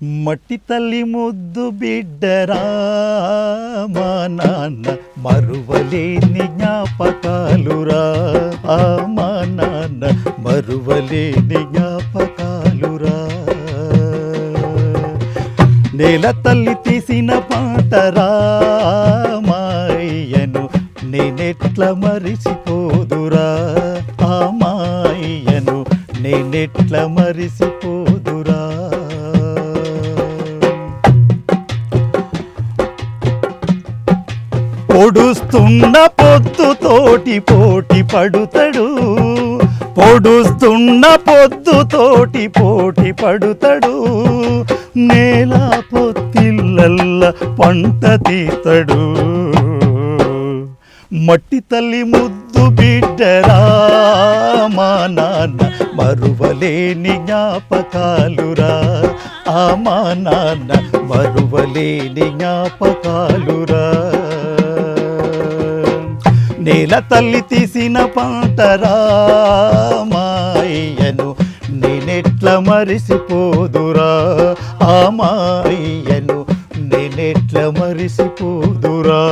మట్టి తల్లి ముద్దు బిడ్డరా మా నాన్న మరువలేని జ్ఞాపకాలురా. ఆ మా నాన్న మరువలేని జ్ఞాపకాలురా. నేల తల్లి తీసిన పాటరా మాయను నేనెట్ల మరిసిపోదురా ఆ మాయను నేనెట్ల మరిసిపో పొడుస్తున్న పొద్దుతోటి పోటీ పడుతాడు. పొడుస్తున్న పొద్దుతోటి పోటీ పడుతాడు. నేల పొత్తిళ్ళల్ల పంట తీతడు. మట్టి తల్లి ముద్దు బిడ్డరా మా నాన్న మరువలేని జ్ఞాపకాలురా. ఆ మా నాన్న మరువలేని జ్ఞాపకాలురా. నేల తల్లి తీసిన పాటరా నేనెట్ల మరిసిపోదురా ఆ మాయ్యను నేనెట్ల మరిసిపోదురా.